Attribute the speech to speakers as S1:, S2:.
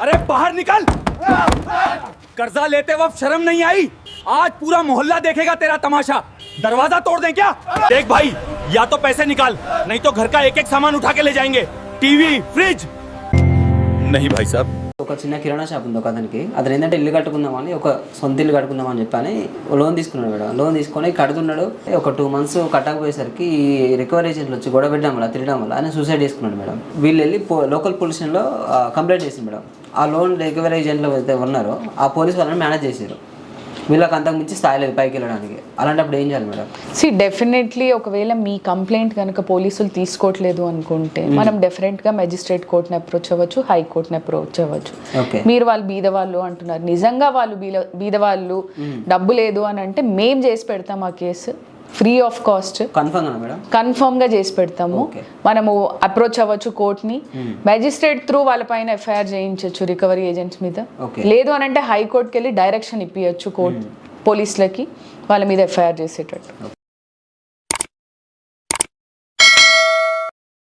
S1: अरे बाहर निकल। कर्जा लेते वक्त शर्म नहीं आई। आज पूरा मोहल्ला देखेगा तेरा तमाशा। दरवाज़ा तोड़ दें क्या? देख भाई, या तो पैसे निकाल, नहीं तो घर का एक एक सामान उठा के ले जाएँगे। TV, fridge. नहीं भाई साहब
S2: ఒక చిన్న కిరాణా షాప్ ఉంది ఒక అతనికి. అతను ఏంటంటే ఇల్లు కట్టుకుందామని ఒక సొంత ఇల్లు కట్టుకుందామని చెప్పని లోన్ తీసుకున్నాడు మేడం. లోన్ తీసుకొని కడుతున్నాడు. ఒక టూ మంత్స్ కట్టకపోయేసరికి ఈ రికవరీ ఏజెంట్లు వచ్చి గొడవ పెట్టడం వల్ల తిరగడం వల్ల ఆయన సూసైడ్ చేసుకున్నాడు మేడం. వీళ్ళు వెళ్ళి పో లోకల్ స్టేషన్లో కంప్లైంట్ చేసింది మేడం. ఆ లోన్ రికవరీ ఏజెంట్లు అయితే ఉన్నారో ఆ పోలీస్ వాళ్ళని మేనేజ్ చేశారు. వీళ్ళకి అంతకు మించి స్థాయి లేదు పైకి వెళ్ళడానికి. అలాంటప్పుడు ఏం చేయాలి మేడం?
S3: సి డెఫినెట్లీ ఒకవేళ మీ కంప్లైంట్ కనుక పోలీసులు తీసుకోవట్లేదు అనుకుంటే మనం డెఫినెట్గా మెజిస్ట్రేట్ కోర్ట్ని అప్రోచ్ అవ్వచ్చు హై కోర్ట్ని అప్రోచ్ అవ్వచ్చు.
S2: ఓకే
S3: మీరు వాళ్ళు బీద వాళ్ళు అంటున్నారు. నిజంగా వాళ్ళు బీద బీద వాళ్ళు డబ్బు లేదు అని అంటే మేం చేసి పెడతాం ఆ కేసు. Free of cost. కన్ఫర్మ్గా చేసి పెడతాము. మనము అప్రోచ్ అవ్వచ్చు కోర్ట్ని మెజిస్ట్రేట్ త్రూ వాళ్ళపైన ఎఫ్ఐఆర్ చేయించవచ్చు రికవరీ ఏజెంట్స్ మీద. లేదు అని అంటే హైకోర్టుకి వెళ్ళి డైరెక్షన్ ఇప్పించచ్చు కోర్ట్ పోలీసులకి. వాళ్ళ మీద ఎఫ్ఐఆర్ చేసేటట్టు.